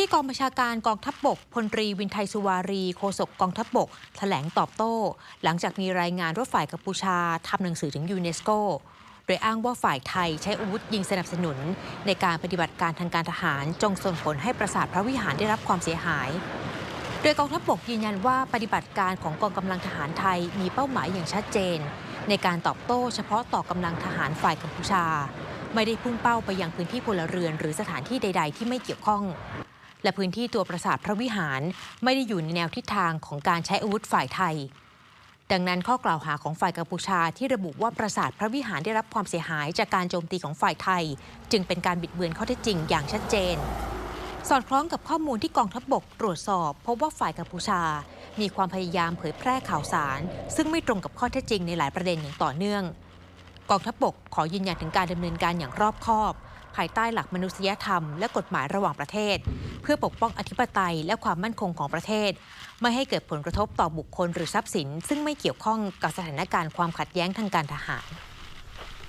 ที่กองบัญชาการกองทัพบบกพลตรีวินไทยสุวารีโฆษกกองทัพบบกแถลงตอบโต้ หลังจากมีรายงานว่าฝ่ายกัมพูชาทำหนังสือถึงยูเนสโกโดยอ้างว่าฝ่ายไทยใช้อาวุธยิงสนับสนุน ในการปฏิบัติการทางการทหาร จงส่งผลให้ปราสาทพระวิหารได้รับความเสียหาย โดยกองทัพบบกยืนยันว่าปฏิบัติการของกองกำลังทหารไทยมีเป้าหมายอย่างชัดเจน ในการตอบโต้เฉพาะต่อกำลังทหารฝ่ายกัมพูชา ไม่ได้พุ่งเป้าไปยังพื้นที่พลเรือน หรือสถานที่ใด ๆ ที่ไม่เกี่ยวข้อง และพื้นที่ตัวปราสาทพระวิหารไม่ได้อยู่ในแนวทิศทางของการใช้อาวุธฝ่ายไทย ดังนั้นข้อกล่าวหาของฝ่ายกัมพูชาที่ระบุว่าปราสาทพระวิหารได้รับความเสียหายจากการโจมตีของฝ่ายไทย จึงเป็นการบิดเบือนข้อเท็จจริงอย่างชัดเจน สอดคล้องกับข้อมูลที่กองทัพบบกตรวจสอบ พบว่าฝ่ายกัมพูชา มีความพยายามเผยแพร่ข่าวสาร ซึ่งไม่ตรงกับข้อเท็จจริงในหลายประเด็นอย่างต่อเนื่องกองทัพบบกขอยืนยันถึงการดำเนินการอย่างรอบคอบ ภายใต้หลักมนุษยธรรมและกฎหมายระหว่างประเทศ เพื่อปกป้องอธิปไตยและความมั่นคงของประเทศ ไม่ให้เกิดผลกระทบต่อบุคคลหรือทรัพย์สิน ซึ่งไม่เกี่ยวข้องกับสถานการณ์ความขัดแย้งทางการทหาร